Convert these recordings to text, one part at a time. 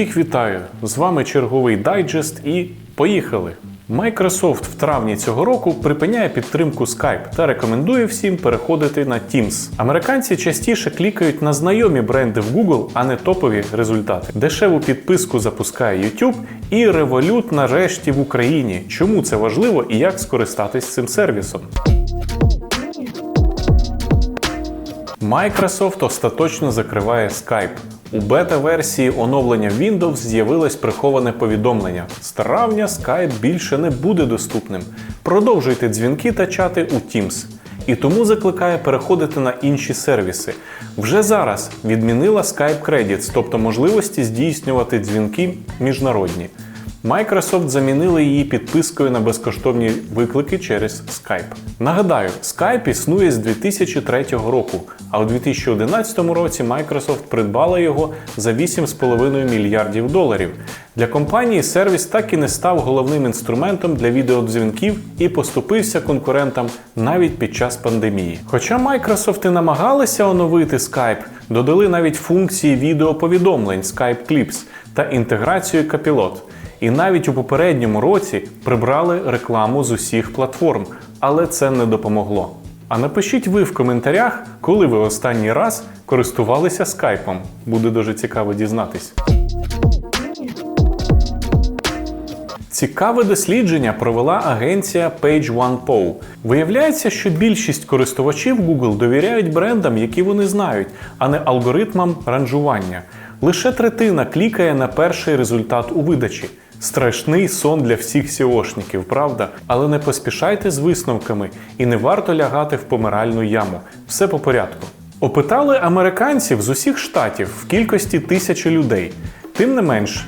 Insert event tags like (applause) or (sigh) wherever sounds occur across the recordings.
Всіх вітаю! З вами черговий дайджест і поїхали! Microsoft в травні цього року припиняє підтримку Skype та рекомендує всім переходити на Teams. Американці частіше клікають на знайомі бренди в Google, а не топові результати. Дешеву підписку запускає YouTube і Revolut нарешті в Україні. Чому це важливо і як скористатись цим сервісом? Microsoft остаточно закриває Skype. У бета-версії оновлення Windows з'явилось приховане повідомлення: з травня Skype більше не буде доступним. Продовжуйте дзвінки та чати у Teams. І тому закликає переходити на інші сервіси. Вже зараз відмінила Skype Credits, тобто можливості здійснювати дзвінки міжнародні. Microsoft замінили її підпискою на безкоштовні виклики через Skype. Нагадаю, Skype існує з 2003 року, а у 2011 році Microsoft придбала його за 8,5 мільярдів доларів. Для компанії сервіс так і не став головним інструментом для відеодзвінків і поступився конкурентам навіть під час пандемії. Хоча Microsoft і намагалися оновити Skype, додали навіть функції відеоповідомлень Skype Clips та інтеграцію Copilot. І навіть у попередньому році прибрали рекламу з усіх платформ, але це не допомогло. А напишіть ви в коментарях, коли ви останній раз користувалися скайпом. Буде дуже цікаво дізнатись. Цікаве дослідження провела агенція PageOnePoll. Виявляється, що більшість користувачів Google довіряють брендам, які вони знають, а не алгоритмам ранжування. Лише третина клікає на перший результат у видачі. Страшний сон для всіх сіошників, правда? Але не поспішайте з висновками і не варто лягати в помиральну яму. Все по порядку. Опитали американців з усіх штатів в кількості тисячі людей. Тим не менш,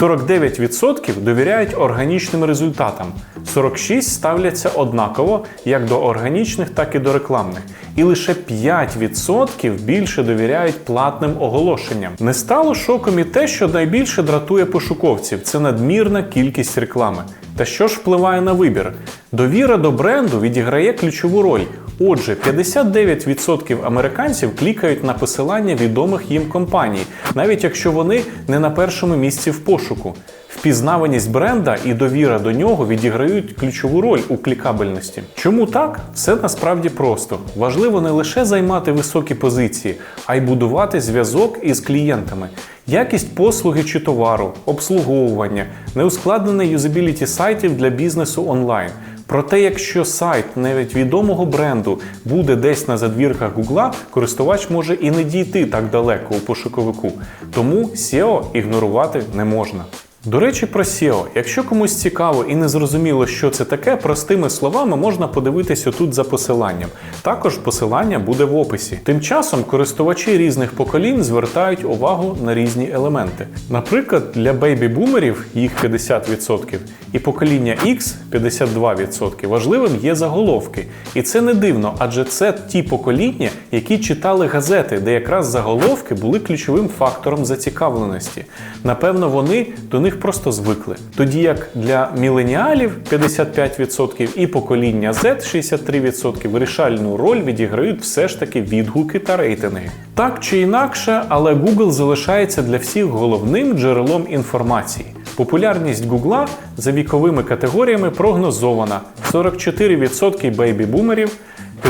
49% довіряють органічним результатам, 46% ставляться однаково як до органічних, так і до рекламних. І лише 5% більше довіряють платним оголошенням. Не стало шоком і те, що найбільше дратує пошуковців це надмірна кількість реклами. Та що ж впливає на вибір? Довіра до бренду відіграє ключову роль. Отже, 59% американців клікають на посилання відомих їм компаній, навіть якщо вони не на першому місці в пошуку. Впізнаваність бренда і довіра до нього відіграють ключову роль у клікабельності. Чому так? Все насправді просто. Важливо не лише займати високі позиції, а й будувати зв'язок із клієнтами. Якість послуги чи товару, обслуговування, неускладнене юзабіліті сайтів для бізнесу онлайн. Проте, якщо сайт навіть відомого бренду буде десь на задвірках Гугла, користувач може і не дійти так далеко у пошуковику. Тому SEO ігнорувати не можна. До речі, про SEO. Якщо комусь цікаво і не зрозуміло, що це таке, простими словами можна подивитися тут за посиланням. Також посилання буде в описі. Тим часом користувачі різних поколінь звертають увагу на різні елементи. Наприклад, для бейбі-бумерів їх 50% і покоління X 52%. Важливим є заголовки. І це не дивно, адже це ті покоління, які читали газети, де якраз заголовки були ключовим фактором зацікавленості. Напевно, вони до них просто звикли. Тоді як для міленіалів 55% і покоління Z 63% вирішальну роль відіграють все ж таки відгуки та рейтинги. Так чи інакше, але Google залишається для всіх головним джерелом інформації. Популярність Гугла за віковими категоріями прогнозована: 44% бейбі-бумерів,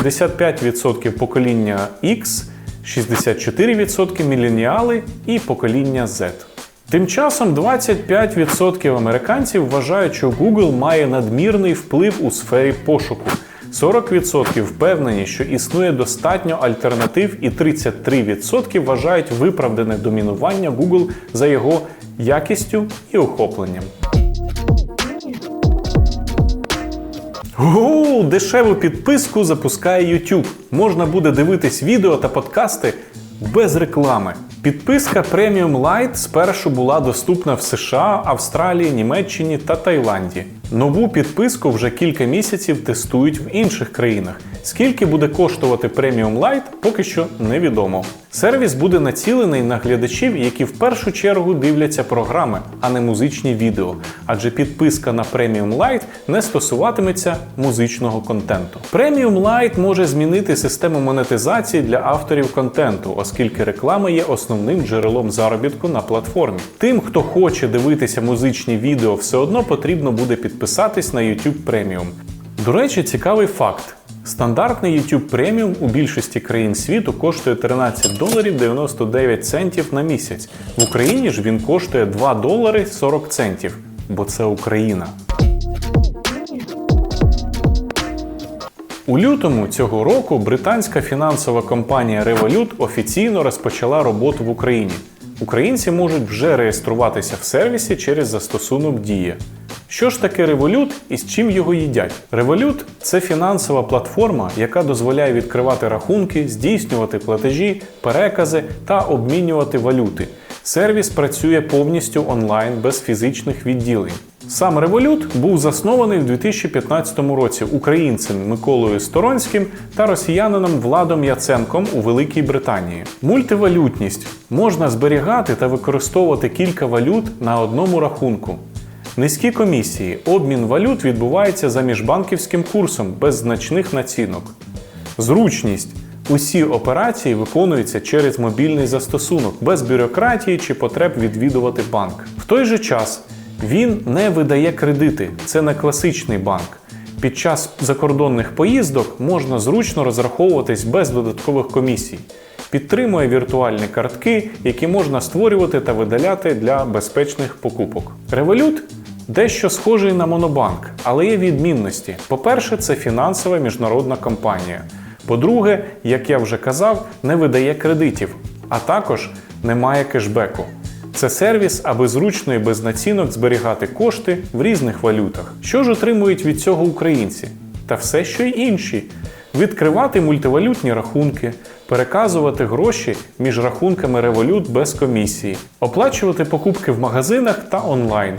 55% покоління X, 64% міленіали і покоління Z. Тим часом 25% американців вважають, що Google має надмірний вплив у сфері пошуку. 40% впевнені, що існує достатньо альтернатив, і 33% вважають виправдане домінування Google за його якістю і охопленням. Гу, дешеву підписку запускає YouTube. Можна буде дивитись відео та подкасти без реклами. Підписка Premium Lite спершу була доступна в США, Австралії, Німеччині та Таїланді. Нову підписку вже кілька місяців тестують в інших країнах. Скільки буде коштувати Premium Lite, поки що невідомо. Сервіс буде націлений на глядачів, які в першу чергу дивляться програми, а не музичні відео, адже підписка на Premium Lite не стосуватиметься музичного контенту. Premium Lite може змінити систему монетизації для авторів контенту, оскільки реклама є основним джерелом заробітку на платформі. Тим, хто хоче дивитися музичні відео, все одно потрібно буде підписатись на YouTube Premium. До речі, цікавий факт. Стандартний YouTube Premium у більшості країн світу коштує 13 доларів 99 центів на місяць. В Україні ж він коштує 2 долари 40 центів, бо це Україна. У лютому цього року британська фінансова компанія Revolut офіційно розпочала роботу в Україні. Українці можуть вже реєструватися в сервісі через застосунок Дія. Що ж таке Revolut і з чим його їдять? Revolut – це фінансова платформа, яка дозволяє відкривати рахунки, здійснювати платежі, перекази та обмінювати валюти. Сервіс працює повністю онлайн без фізичних відділень. Сам Revolut був заснований в 2015 році українцем Миколою Сторонським та росіянином Владом Яценком у Великій Британії. Мультивалютність можна зберігати та використовувати кілька валют на одному рахунку. Низькі комісії, обмін валют відбувається за міжбанківським курсом без значних націнок. Зручність. Усі операції виконуються через мобільний застосунок, без бюрократії чи потреб відвідувати банк. В той же час він не видає кредити, це не класичний банк. Під час закордонних поїздок можна зручно розраховуватись без додаткових комісій. Підтримує віртуальні картки, які можна створювати та видаляти для безпечних покупок. Revolut дещо схожий на Монобанк, але є відмінності. По-перше, це фінансова міжнародна компанія. По-друге, як я вже казав, не видає кредитів, а також немає кешбеку. Це сервіс, аби зручно і без націнок зберігати кошти в різних валютах. Що ж отримують від цього українці? Та все, що й інші. Відкривати мультивалютні рахунки, переказувати гроші між рахунками Revolut без комісії, оплачувати покупки в магазинах та онлайн,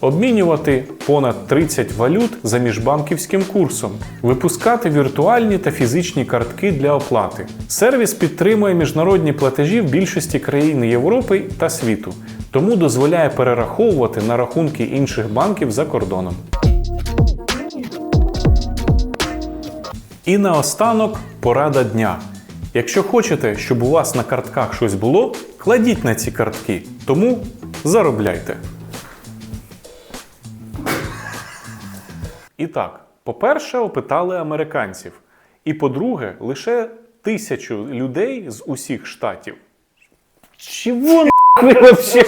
обмінювати понад 30 валют за міжбанківським курсом, випускати віртуальні та фізичні картки для оплати. Сервіс підтримує міжнародні платежі в більшості країн Європи та світу, тому дозволяє перераховувати на рахунки інших банків за кордоном. І наостанок порада дня. Якщо хочете, щоб у вас на картках щось було, кладіть на ці картки, тому заробляйте. І так, по-перше, опитали американців. І по-друге, лише тисячу людей з усіх штатів. Чого ви (laughs) вообще?